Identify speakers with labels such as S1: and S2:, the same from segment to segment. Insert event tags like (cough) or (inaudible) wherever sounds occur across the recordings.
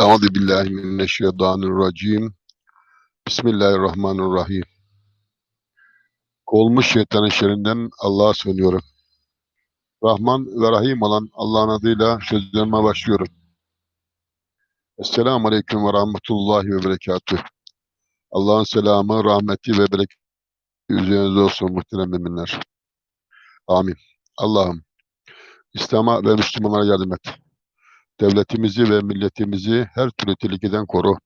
S1: Euzu billahi mineşşeytanirracim. Bismillahirrahmanirrahim. Kovulmuş şeytanın şerrinden Allah'a sığınıyorum. Rahman ve Rahim olan Allah'ın adıyla sözlerime başlıyorum. Esselamu Aleyküm ve Rahmetullahi ve Berekatüh. Allah'ın selamı, rahmeti ve bereketi üzerinize olsun muhterem müminler. Amin. Allah'ım İslam'a ve Müslümanlara yardım et. Devletimizi ve milletimizi her türlü tehlikeden koru.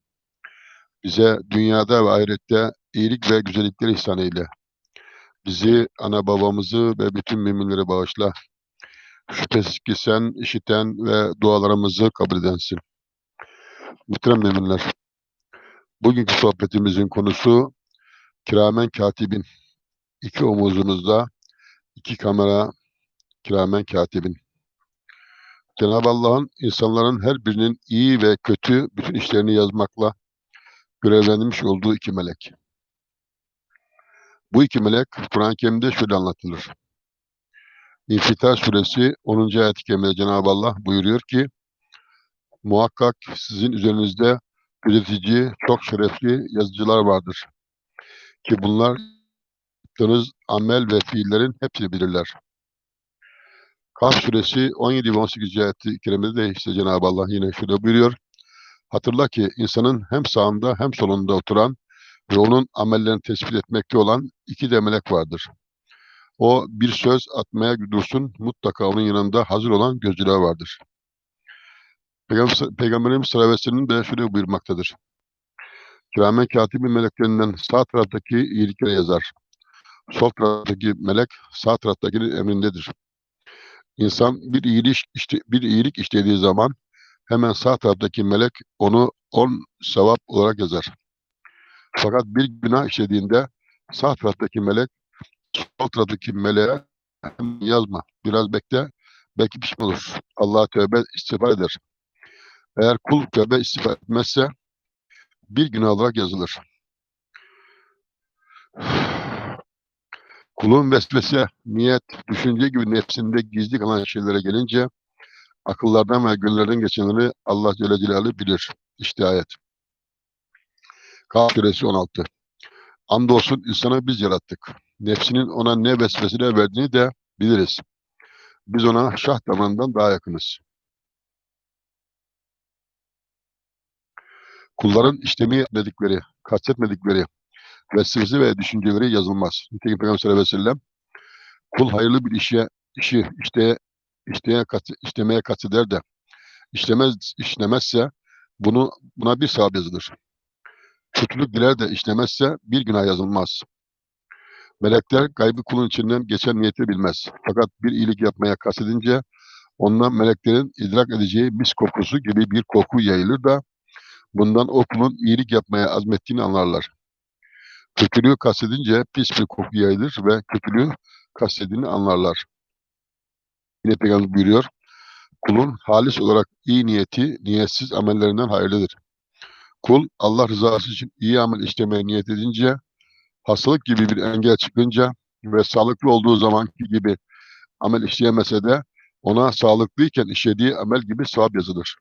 S1: Bize dünyada ve ahirette iyilik ve güzellikler ihsan eyle. Bizi, ana babamızı ve bütün müminleri bağışla. Şüphesiz ki sen işiten ve dualarımızı kabul edensin. Muhterem müminler, bugünkü sohbetimizin konusu kiramen katibin. İki omuzumuzda iki kamera kiramen katibin. Cenab-ı Allah'ın insanların her birinin iyi ve kötü bütün işlerini yazmakla görevlendirmiş olduğu iki melek. Bu iki melek Kur'an-ı Kerim'de şöyle anlatılır. İnfitar suresi 10. ayet-i kerimede Cenab-ı Allah buyuruyor ki muhakkak sizin üzerinizde gözetici, çok şerefli yazıcılar vardır. Ki bunlar yaptığınız amel ve fiillerin hepsini bilirler. Kaf suresi 17 ve 18. ayet-i kerimede de işte Cenab-ı Allah yine şöyle buyuruyor. Hatırla ki insanın hem sağında hem solunda oturan ve onun amellerini tespit etmekte olan iki de melek vardır. O bir söz atmaya dursun mutlaka onun yanında hazır olan gözcüler vardır. Peygamber, Peygamberimiz sellem de şöyle buyurmaktadır. Kiramen katibin meleklerinden sağ taraftaki iyilikleri yazar. Sol taraftaki melek sağ taraftakinin emrindedir. İnsan bir iyilik işte bir iyilik işlediği zaman hemen sağ taraftaki melek onu on sevap olarak yazar. Fakat bir günah işlediğinde sağ taraftaki melek sol taraftaki meleğe yazma. Biraz bekle. Belki pişman olur. Allah tövbe istiğfar eder. Eğer kul tövbe istiğfar etmezse bir günah olarak yazılır. Kulun vesvese, niyet, düşünce gibi nefsinde gizli kalan şeylere gelince akıllardan ve gönüllerden geçenleri Allah Celle Celaluhu bilir. İşte ayet. Kaf suresi 16. Andolsun insanı biz yarattık. Nefsinin ona ne vesvesine verdiğini de biliriz. Biz ona şah damarından daha yakınız. Kulların işlemeyi dedikleri, kastetmedikleri vesvese ve düşünceleri yazılmaz. Nitekim Peygamber sallallahu aleyhi ve sellem kul hayırlı bir işe, işi işte, işteye, işlemeye kasteder de işlemez, işlemezse bunu buna bir sevap yazılır. Kötülük diler de işlemezse bir günah yazılmaz. Melekler gaybı kulun içinden geçen niyeti bilmez. Fakat bir iyilik yapmaya kastedince ondan meleklerin idrak edeceği mis kokusu gibi bir koku yayılır da bundan o kulun iyilik yapmaya azmettiğini anlarlar. Kötülüğü kastedince pis bir koku yayılır ve kötülüğü kastedildiğini anlarlar. Yine Peygamber buyuruyor, kulun halis olarak iyi niyeti niyetsiz amellerinden hayırlıdır. Kul Allah rızası için iyi amel işlemeye niyet edince, hastalık gibi bir engel çıkınca ve sağlıklı olduğu zamanki gibi amel işleyemese de ona sağlıklıyken işlediği amel gibi sevap yazılır.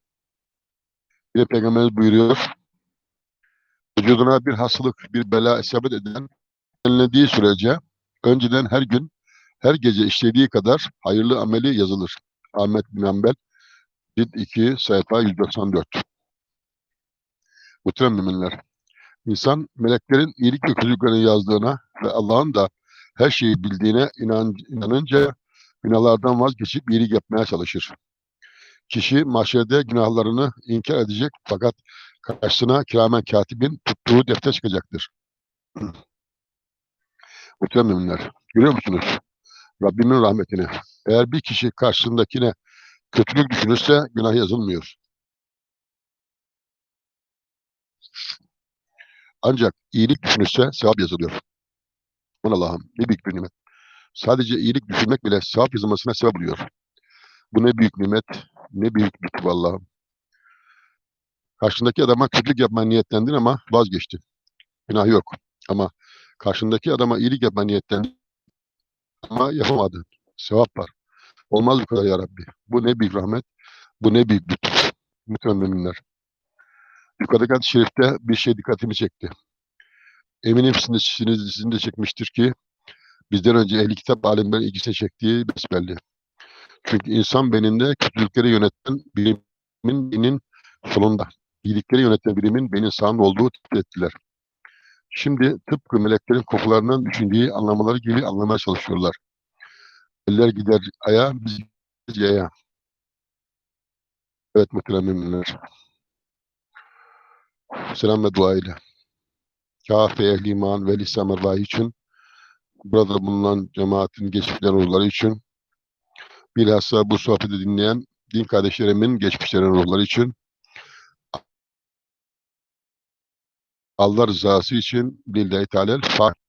S1: Yine Peygamberimiz buyuruyor, vücuduna bir hastalık, bir bela isabet eden önlediği sürece önceden her gün, her gece işlediği kadar hayırlı ameli yazılır. Ahmet bin Hanbel, cilt 2, sayfa 194. Muhterem müminler, insan meleklerin iyilik ve kötülüklerini yazdığına ve Allah'ın da her şeyi bildiğine inan, inanınca günahlardan vazgeçip iyilik yapmaya çalışır. Kişi mahşerde günahlarını inkar edecek fakat karşısına kiramen katibin tuttuğu defter çıkacaktır. (clears throat) Muhterem müminler, görüyor musunuz? Rabbimin rahmetini. Eğer bir kişi karşısındakine kötülük düşünürse günah yazılmıyor. Ancak iyilik düşünürse sevap yazılıyor. Aman Allah'ım ne büyük bir nimet. Sadece iyilik düşünmek bile sevap yazılmasına sebep oluyor. Bu ne büyük nimet, ne büyük lütuf Allah'ım. Karşındaki adama kötülük yapmaya niyetlendin ama vazgeçti. Günah yok. Ama karşındaki adama iyilik yapmaya niyetlendin ama yapamadın. Sevap var. Olmaz bu kadar ya Rabbi. Bu ne büyük rahmet, bu ne büyük lütuf. Muhterem müminler. yukarıdaki hadis-i şerifte bir şey dikkatimi çekti. Eminim sizin sizin, de- çekmiştir ki bizden önce ehli kitap alimlerin ilgisini çektiği besbelli. Çünkü insan beyninde kötülükleri yöneten bilimin beynin solunda. İyilikleri yöneten bilimin beynin sağında olduğu tespit ettiler. Şimdi tıpkı meleklerin kokularından düşündüğü anlamaları gibi anlamaya çalışıyorlar. Eller gider aya, biz gideriz yaya. Evet muhterem müminler. Selam ve dua ile. Kafe ehli iman ve lisan için burada bulunan cemaatin geçmişlerin ruhları için bilhassa bu sohbeti dinleyen din kardeşlerimin geçmişlerin ruhları için Allah rızası için Lillahi Teala Fatiha.